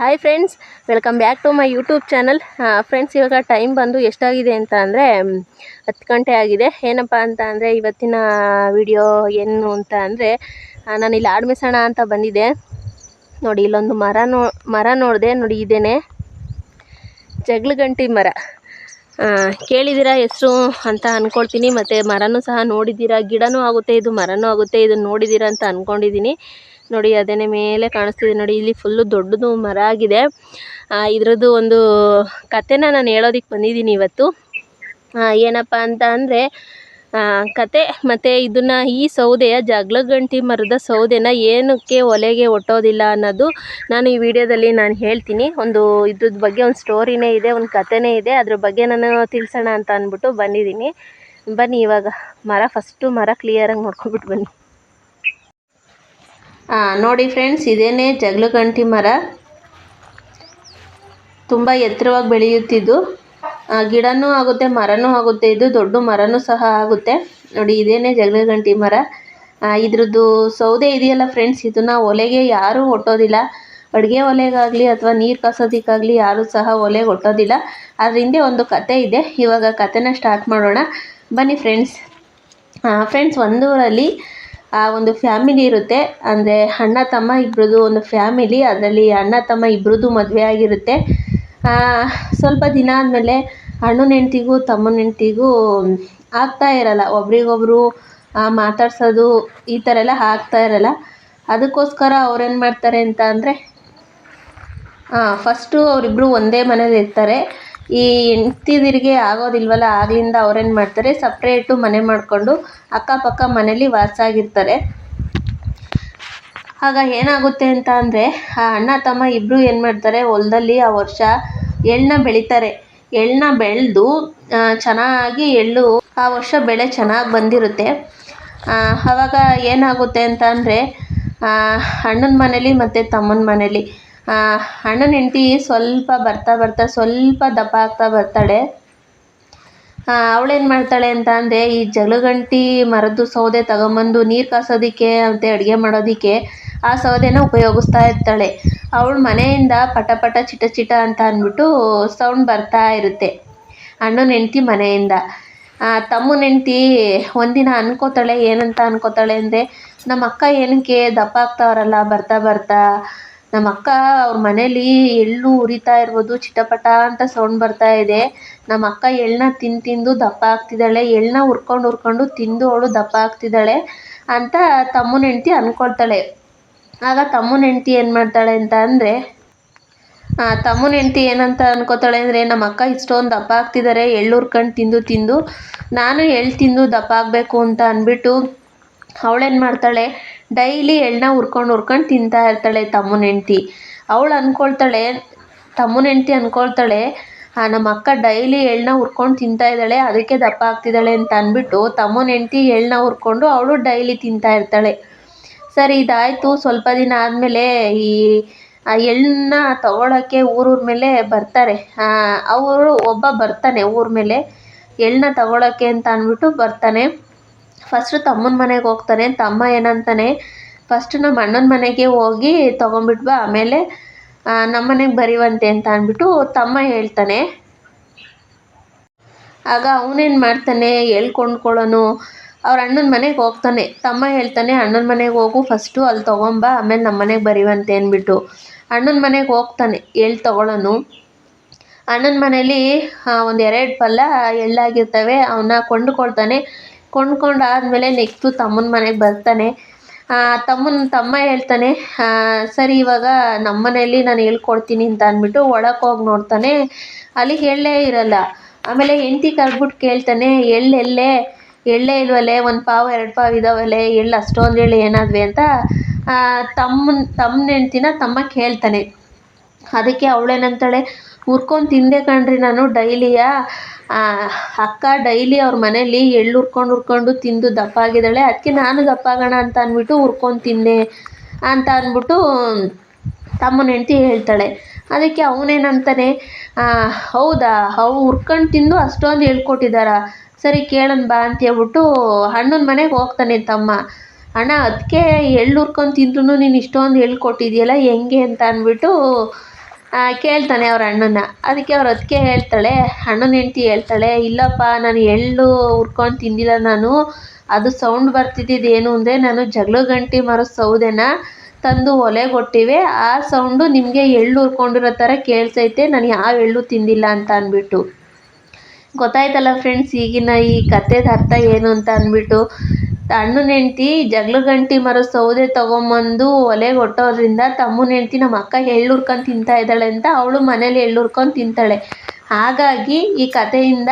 Hi friends welcome back to my YouTube channel friends ಇವಾಗ time ಬಂದು ಎಷ್ಟಾಗಿದೆ ಅಂತ ಅಂದರೆ ಹತ್ತು ಗಂಟೆ ಆಗಿದೆ. ಏನಪ್ಪ ಅಂತ ಅಂದರೆ, ಇವತ್ತಿನ ವಿಡಿಯೋ ಏನು ಅಂತ ಅಂದರೆ ನಾನು ಇಲ್ಲಿ ಆಡ್ಮಿಸೋಣ ಅಂತ ಬಂದಿದ್ದೆ. ನೋಡಿ, ಇಲ್ಲೊಂದು ಮರ ನೋ, ಮರ ನೋಡಿದೆ, ನೋಡಿ, ಇದೇನೆ. ಜಗಳಗಂಟಿ ಮರ. ಕೇಳಿದ್ದೀರಾ ಹೆಸರು ಅಂತ ಅಂದ್ಕೊಳ್ತೀನಿ ಮತ್ತು ಮರನೂ ಸಹ ನೋಡಿದ್ದೀರಾ? ಗಿಡನೂ ಆಗುತ್ತೆ, ಇದು ಮರನೂ ಆಗುತ್ತೆ, ಇದನ್ನು ನೋಡಿದ್ದೀರಾ ಅಂತ ಅಂದ್ಕೊಂಡಿದ್ದೀನಿ ನೋಡಿ, ಅದೇನೆ ಮೇಲೆ ಕಾಣಿಸ್ತಿದೆ ನೋಡಿ, ಇಲ್ಲಿ ಫುಲ್ಲು ದೊಡ್ಡದು ಮರ ಆಗಿದೆ. ಇದರದ್ದು ಒಂದು ಕಥೆನ ನಾನು ಹೇಳೋದಕ್ಕೆ ಬಂದಿದ್ದೀನಿ ಇವತ್ತು. ಏನಪ್ಪ ಅಂತ ಅಂದರೆ ಕತೆ ಮತ್ತು ಇದನ್ನು ಈ ಸೌದೆಯ ಜಗಳಗಂಟಿ ಮರದ ಸೌದೆನ ಏನಕ್ಕೆ ಒಲೆಗೆ ಒಟ್ಟೋದಿಲ್ಲ ಅನ್ನೋದು ನಾನು ಈ ವಿಡಿಯೋದಲ್ಲಿ ನಾನು ಹೇಳ್ತೀನಿ. ಒಂದು ಇದ್ರದ ಬಗ್ಗೆ ಒಂದು ಸ್ಟೋರಿನೇ ಇದೆ, ಒಂದು ಕಥೆನೇ ಇದೆ. ಅದ್ರ ಬಗ್ಗೆ ನಾನು ತಿಳಿಸೋಣ ಅಂತ ಅಂದ್ಬಿಟ್ಟು ಬಂದಿದ್ದೀನಿ. ಬನ್ನಿ ಇವಾಗ ಮರ ಫಸ್ಟು ಮರ ಕ್ಲಿಯರಾಗಿ ನೋಡ್ಕೊಬಿಟ್ಟು ಬನ್ನಿ. ನೋಡಿ ಫ್ರೆಂಡ್ಸ್ ಇದೇನೇ ಜಗಳಗಂಟಿ ಮರ. ತುಂಬ ಎತ್ತರವಾಗಿ ಬೆಳೆಯುತ್ತಿದ್ದು ಗಿಡನೂ ಆಗುತ್ತೆ, ಮರನೂ ಆಗುತ್ತೆ, ಇದು ದೊಡ್ಡ ಮರನೂ ಸಹ ಆಗುತ್ತೆ. ನೋಡಿ, ಇದೇನೇ ಜಗಳಗಂಟಿ ಮರ. ಇದ್ರದ್ದು ಸೌದೆ ಇದೆಯಲ್ಲ ಫ್ರೆಂಡ್ಸ್ ಇದನ್ನು ಒಲೆಗೆ ಯಾರೂ ಒಟ್ಟೋದಿಲ್ಲ. ಅಡುಗೆ ಒಲೆಗಾಗಲಿ ಅಥವಾ ನೀರು ಕಾಸೋದಕ್ಕಾಗಲಿ ಯಾರೂ ಸಹ ಒಲೆಗೆ ಒಟ್ಟೋದಿಲ್ಲ. ಅದ್ರ ಹಿಂದೆ ಒಂದು ಕತೆ ಇದೆ, ಇವಾಗ ಕತೆನ ಸ್ಟಾರ್ಟ್ ಮಾಡೋಣ. ಬನ್ನಿ ಫ್ರೆಂಡ್ಸ್ ಫ್ರೆಂಡ್ಸ್ ಒಂದೂರಲ್ಲಿ ಆ ಒಂದು ಫ್ಯಾಮಿಲಿ ಇರುತ್ತೆ. ಅಂದರೆ ಅಣ್ಣ, ತಮ್ಮ ಇಬ್ಬರದ್ದು ಒಂದು ಫ್ಯಾಮಿಲಿ. ಅದರಲ್ಲಿ ಅಣ್ಣ, ತಮ್ಮ ಇಬ್ಬರದು ಮದುವೆ ಆಗಿರುತ್ತೆ. ಸ್ವಲ್ಪ ದಿನ ಆದಮೇಲೆ ಅಣ್ಣನ ಹೆಂಡ್ತಿಗೂ, ತಮ್ಮನ ಹೆಂಡ್ತಿಗೂ ಆಗ್ತಾ ಇರಲ್ಲ. ಒಬ್ರಿಗೊಬ್ರು ಮಾತಾಡ್ಸೋದು ಈ ಥರ ಎಲ್ಲ ಆಗ್ತಾ ಇರಲ್ಲ. ಅದಕ್ಕೋಸ್ಕರ ಅವ್ರೇನು ಮಾಡ್ತಾರೆ ಅಂತ ಅಂದರೆ ಫಸ್ಟು ಅವರಿಬ್ಬರು ಒಂದೇ ಮನೇಲಿ ಇರ್ತಾರೆ. ಈ ಹೆಂಡ್ತಿದಿರಿಗೆ ಆಗೋದಿಲ್ವಲ್ಲ, ಆಗ್ಲಿಂದ ಅವ್ರೇನು ಮಾಡ್ತಾರೆ? ಸಪ್ರೇಟು ಮನೆ ಮಾಡಿಕೊಂಡು ಅಕ್ಕಪಕ್ಕ ಮನೇಲಿ ವಾಸಾಗಿರ್ತಾರೆ. ಆಗ ಏನಾಗುತ್ತೆ ಅಂತ ಅಂದರೆ, ಆ ಅಣ್ಣ ತಮ್ಮ ಇಬ್ಬರು ಏನು ಮಾಡ್ತಾರೆ? ಹೊಲದಲ್ಲಿ ಆ ವರ್ಷ ಎಳ್ಳನ್ನ ಬೆಳೀತಾರೆ. ಎಳ್ಳನ್ನ ಬೆಳೆದು ಚೆನ್ನಾಗಿ ಎಳ್ಳು ಆ ವರ್ಷ ಬೆಳೆ ಚೆನ್ನಾಗಿ ಬಂದಿರುತ್ತೆ. ಆವಾಗ ಏನಾಗುತ್ತೆ ಅಂತ ಅಂದರೆ ಅಣ್ಣನ ಮನೇಲಿ ಮತ್ತು ತಮ್ಮನ ಮನೇಲಿ. ಅಣ್ಣನ ಹೆಂಡತಿ ಸ್ವಲ್ಪ ಬರ್ತಾ ಬರ್ತಾ ಸ್ವಲ್ಪ ದಪ್ಪ ಆಗ್ತಾ ಬರ್ತಾಳೆ. ಅವಳೇನು ಮಾಡ್ತಾಳೆ ಅಂತ ಅಂದರೆ ಈ ಜಲಗಂಟಿ ಮರದ್ದು ಸೌದೆ ತಗೊಂಬಂದು ನೀರು ಕಾಸೋದಕ್ಕೆ ಅಂತ ಅಡುಗೆ ಮಾಡೋದಕ್ಕೆ ಆ ಸೌದೆನ ಉಪಯೋಗಿಸ್ತಾ ಇರ್ತಾಳೆ. ಅವಳ ಮನೆಯಿಂದ ಪಟ ಪಟ ಚಿಟ ಚಿಟ ಅಂತ ಅಂದ್ಬಿಟ್ಟು ಸೌಂಡ್ ಬರ್ತಾ ಇರುತ್ತೆ. ಅಣ್ಣನ ಹೆಂಡ್ತಿ ಮನೆಯಿಂದ. ತಮ್ಮನ ಹೆಂಡ್ತಿ ಒಂದಿನ ಅನ್ಕೋತಾಳೆ, ಏನಂತ ಅನ್ಕೋತಾಳೆ ಅಂದರೆ ನಮ್ಮ ಅಕ್ಕ ಏನಕ್ಕೆ ದಪ್ಪ ಆಗ್ತಾವ್ರಲ್ಲ, ಬರ್ತಾ ಬರ್ತಾ ನಮ್ಮ ಅಕ್ಕ ಅವ್ರ ಮನೇಲಿ ಎಳ್ಳು ಉರಿತಾ ಇರ್ಬೋದು, ಚಿಟಪಟ ಅಂತ ಸೌಂಡ್ ಬರ್ತಾ ಇದೆ. ನಮ್ಮ ಅಕ್ಕ ಎಳ್ಳನ್ನ ತಿಂದು ತಿಂದು ದಪ್ಪ ಆಗ್ತಿದ್ದಾಳೆ. ಎಳ್ಳನ್ನ ಹುರ್ಕೊಂಡು ಹುರ್ಕೊಂಡು ತಿಂದು ಅವಳು ದಪ್ಪ ಆಗ್ತಿದ್ದಾಳೆ ಅಂತ ತಮ್ಮನ ಹೆಂಡ್ತಿ ಅಂದ್ಕೊಳ್ತಾಳೆ ಆಗ ತಮ್ಮನ ಹೆಂಡ್ತಿ ಏನು ಮಾಡ್ತಾಳೆ ಅಂತ ಅಂದರೆ ತಮ್ಮನ ಹೆಂಡ್ತಿ ಏನಂತ ಅನ್ಕೋತಾಳೆ ಅಂದರೆ ನಮ್ಮ ಅಕ್ಕ ಇಷ್ಟೊಂದು ದಪ್ಪ ಆಗ್ತಿದ್ದಾರೆ ಎಳ್ಳು ಹುರ್ಕೊಂಡು ತಿಂದು ತಿಂದು, ನಾನು ಎಳ್ಳು ತಿಂದು ದಪ್ಪ ಆಗಬೇಕು ಅಂತ ಅಂದ್ಬಿಟ್ಟು ಅವಳೇನು ಮಾಡ್ತಾಳೆ ಡೈಲಿ ಎಳ್ಳನ್ನ ಹುರ್ಕೊಂಡು ಹುರ್ಕೊಂಡು ತಿಂತಾ ಇರ್ತಾಳೆ ತಮ್ಮನ ಹೆಂಡ್ತಿ ಅವಳು ಅಂದ್ಕೊಳ್ತಾಳೆ ತಮ್ಮನ ಹೆಂಡ್ತಿ ಅಂದ್ಕೊಳ್ತಾಳೆ ನಮ್ಮ ಅಕ್ಕ ಡೈಲಿ ಎಳ್ಳನ್ನ ಹುರ್ಕೊಂಡು ತಿಂತಾ ಇದ್ದಾಳೆ, ಅದಕ್ಕೆ ದಪ್ಪ ಆಗ್ತಿದ್ದಾಳೆ ಅಂತ ಅಂದ್ಬಿಟ್ಟು ತಮ್ಮನ ಹೆಂಡ್ತಿ ಎಳ್ಳನ್ನ ಹುರ್ಕೊಂಡು ಅವಳು ಡೈಲಿ ತಿಂತಾ ಇರ್ತಾಳೆ. ಸರಿ, ಇದಾಯಿತು. ಸ್ವಲ್ಪ ದಿನ ಆದಮೇಲೆ ಈ, ಆ ಎಳ್ಳನ್ನ ತಗೊಳಕ್ಕೆ ಊರೂರ ಮೇಲೆ ಬರ್ತಾರೆ. ಅವರು ಒಬ್ಬ ಬರ್ತಾನೆ ಊರ ಮೇಲೆ. ಎಳ್ಳನ್ನ ತಗೊಳಕ್ಕೆ ಅಂತ ಅಂದ್ಬಿಟ್ಟು ಬರ್ತಾನೆ. ಫಸ್ಟು ತಮ್ಮನ ಮನೆಗೆ ಹೋಗ್ತಾನೆ, ತಮ್ಮ ಏನಂತಾನೆ ಫಸ್ಟ್ ನಮ್ಮ ಅಣ್ಣನ ಮನೆಗೆ ಹೋಗಿ ತೊಗೊಂಬಿಟ್ಟು ಬಾ ಆಮೇಲೆ ನಮ್ಮ ಮನೆಗೆ ಬರೀವಂತೆ ಅಂತ ಅಂದ್ಬಿಟ್ಟು ತಮ್ಮ ಹೇಳ್ತಾನೆ. ಆಗ ಅವನೇನು ಮಾಡ್ತಾನೆ ಹೇಳ್ಕೊಂಡ್ಕೊಳ್ಳೋನು ಕೊಂಡ್ಕೊಳ್ಳೋನು ಅವ್ರ ಅಣ್ಣನ ಮನೆಗೆ ಹೋಗ್ತಾನೆ. ತಮ್ಮ ಹೇಳ್ತಾನೆ, ಅಣ್ಣನ ಮನೆಗೆ ಹೋಗು ಫಸ್ಟು ಅಲ್ಲಿ ತೊಗೊಂಬ, ಆಮೇಲೆ ನಮ್ಮ ಮನೆಗೆ ಬರೀವಂತೆ ಅಂದ್ಬಿಟ್ಟು. ಅಣ್ಣನ ಮನೆಗೆ ಹೋಗ್ತಾನೆ ಎಳ್ ತೊಗೊಳ್ಳೋನು ಅಣ್ಣನ ಮನೇಲಿ ಒಂದು ಎರಡು ಪಲ್ಲ ಎಳ್ಳಾಗಿರ್ತವೆ ಅವನ್ನ ಕೊಂಡುಕೊಳ್ತಾನೆ. ಕೊಂಡ್ಕೊಂಡು ಆದಮೇಲೆ ನೆಕ್ಸ್ಟು ತಮ್ಮನ ಮನೆಗೆ ಬರ್ತಾನೆ. ತಮ್ಮನ ತಮ್ಮ ಹೇಳ್ತಾನೆ ಸರಿ, ಇವಾಗ ನಮ್ಮ ಮನೆಯಲ್ಲಿ ನಾನು ಹೇಳ್ಕೊಡ್ತೀನಿ ಅಂತ ಅಂದ್ಬಿಟ್ಟು ಒಳಕ್ಕೆ ಹೋಗಿ ನೋಡ್ತಾನೆ. ಅಲ್ಲಿ ಎಳ್ಳೇ ಇರಲ್ಲ. ಆಮೇಲೆ ಹೆಂಡತಿ ಕರ್ಬಿಟ್ಟು ಕೇಳ್ತಾನೆ, ಎಳ್ಳು ಎಲ್ಲೆ ಎಳ್ಳೇ ಇಲ್ವಲ್ಲೇ? ಒಂದು ಪಾವು, ಎರಡು ಪಾವು ಇದಾವಲ್ಲೇ? ಎಳ್ಳು ಅಷ್ಟೊಂದು ಎಳ್ಳು ಏನಾದ್ವಿ? ಅಂತ ತಮ್ಮನ ತಮ್ಮ ಹೆಂಡ್ತಿನ ತಮ್ಮ ಕೇಳ್ತಾನೆ. ಅದಕ್ಕೆ ಅವಳೇನಂತಾಳೆ ಹುರ್ಕೊಂಡು ತಿಂದೆ ಕಣ್ರಿ ನಾನು ಡೈಲಿಯ. ಅಕ್ಕ ಡೈಲಿ ಅವ್ರ ಮನೇಲಿ ಎಳ್ಳು ಹುರ್ಕೊಂಡು ಹುರ್ಕೊಂಡು ತಿಂದು ದಪ್ಪ ಆಗಿದ್ದಾಳೆ. ಅದಕ್ಕೆ ನಾನು ದಪ್ಪ ಆಗೋಣ ಅಂತ ಅಂದ್ಬಿಟ್ಟು ಹುರ್ಕೊಂಡು ತಿಂದೆ ಅಂತ ಅಂದ್ಬಿಟ್ಟು ತಮ್ಮನ ಹೆಂಡತಿ ಹೇಳ್ತಾಳೆ. ಅದಕ್ಕೆ ಅವನೇನಂತಾನೆ ಹೌದಾ, ಅವು ಹುರ್ಕೊಂಡು ತಿಂದು ಅಷ್ಟೊಂದು ಹೇಳ್ಕೊಟ್ಟಿದ್ದಾರಾ ಸರಿ ಕೇಳೋಣ ಬಾ ಅಂತ ಹೇಳ್ಬಿಟ್ಟು ಅಣ್ಣನ ಮನೆಗೆ ಹೋಗ್ತಾನೆ ತಮ್ಮ. ಅಣ್ಣ ಅದಕ್ಕೆ ಎಳ್ಳು ಹುರ್ಕೊಂಡು ತಿಂದ್ರೂ ನೀನು ಇಷ್ಟೊಂದು ಹೇಳ್ಕೊಟ್ಟಿದ್ಯಲ್ಲ, ಹೆಂಗೆ? ಅಂತ ಅಂದ್ಬಿಟ್ಟು ಕೇಳ್ತಾನೆ ಅವ್ರ ಅಣ್ಣನ ಅದಕ್ಕೆ ಅವ್ರ ಅದಕ್ಕೆ ಹೇಳ್ತಾಳೆ ಅಣ್ಣನ ಹೆಂಡ್ತಿ ಹೇಳ್ತಾಳೆ, ಇಲ್ಲಪ್ಪ, ನಾನು ಎಳ್ಳು ಹುರ್ಕೊಂಡು ತಿಂದಿಲ್ಲ ನಾನು. ಅದು ಸೌಂಡ್ ಬರ್ತಿದ್ದಿದ್ದು ಏನು ಅಂದರೆ ನಾನು ಜಗಳ ಗಂಟಿ ಮರ ಸೌದೆನ ತಂದು ಒಲೆ ಕೊಟ್ಟಿವೆ. ಆ ಸೌಂಡು ನಿಮಗೆ ಎಳ್ಳು ಹುರ್ಕೊಂಡಿರೋ ಥರ ಕೇಳಿಸೈತೆ, ನಾನು ಯಾವ ಎಳ್ಳು ತಿಂದಿಲ್ಲ ಅಂತ ಅಂದ್ಬಿಟ್ಟು. ಗೊತ್ತಾಯ್ತಲ್ಲ ಫ್ರೆಂಡ್ಸ್ ಈಗಿನ ಈ ಕಥೆದ ಅರ್ಥ ಏನು ಅಂತ ಅಂದ್ಬಿಟ್ಟು. ಅಣ್ಣನ ಹೆಂಡ್ತಿ ಜಗಳ ಗಂಟಿ ಮರದ ಸೌದೆ ತೊಗೊಂಬಂದು ಒಲೆಗೆ ಒಟ್ಟೋದ್ರಿಂದ ತಮ್ಮನ ಹೆಂಡ್ತಿ ನಮ್ಮ ಅಕ್ಕ ಎಳ್ಳು ಹುರ್ಕೊಂಡು ತಿಂತಾ ಇದ್ದಾಳೆ ಅಂತ ಅವಳು ಮನೇಲಿ ಎಳ್ಳು ಹುರ್ಕೊಂಡು ತಿಂತಾಳೆ. ಹಾಗಾಗಿ ಈ ಕಥೆಯಿಂದ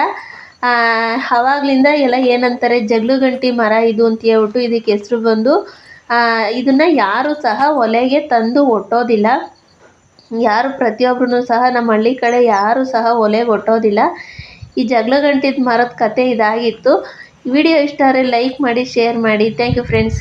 ಆವಾಗಲಿಂದ ಎಲ್ಲ ಏನಂತಾರೆ ಜಗಳ ಗಂಟಿ ಮರ ಇದು ಅಂತ ಹೇಳ್ಬಿಟ್ಟು ಇದಕ್ಕೆ ಹೆಸರು ಬಂದು ಇದನ್ನು ಯಾರೂ ಸಹ ಒಲೆಗೆ ತಂದು ಒಟ್ಟೋದಿಲ್ಲ. ಯಾರು ಪ್ರತಿಯೊಬ್ಬರೂ ಸಹ ನಮ್ಮ ಹಳ್ಳಿ ಕಡೆ ಯಾರೂ ಸಹ ಒಲೆಗೆ ಒಟ್ಟೋದಿಲ್ಲ. ಈ ಜಗಳ ಗಂಟಿದ ಮರದ ಕತೆ ಇದಾಗಿತ್ತು. ವಿಡಿಯೋ ಇಷ್ಟ ಆದರೆ ಲೈಕ್ ಮಾಡಿ ಶೇರ್ ಮಾಡಿ. Thank you friends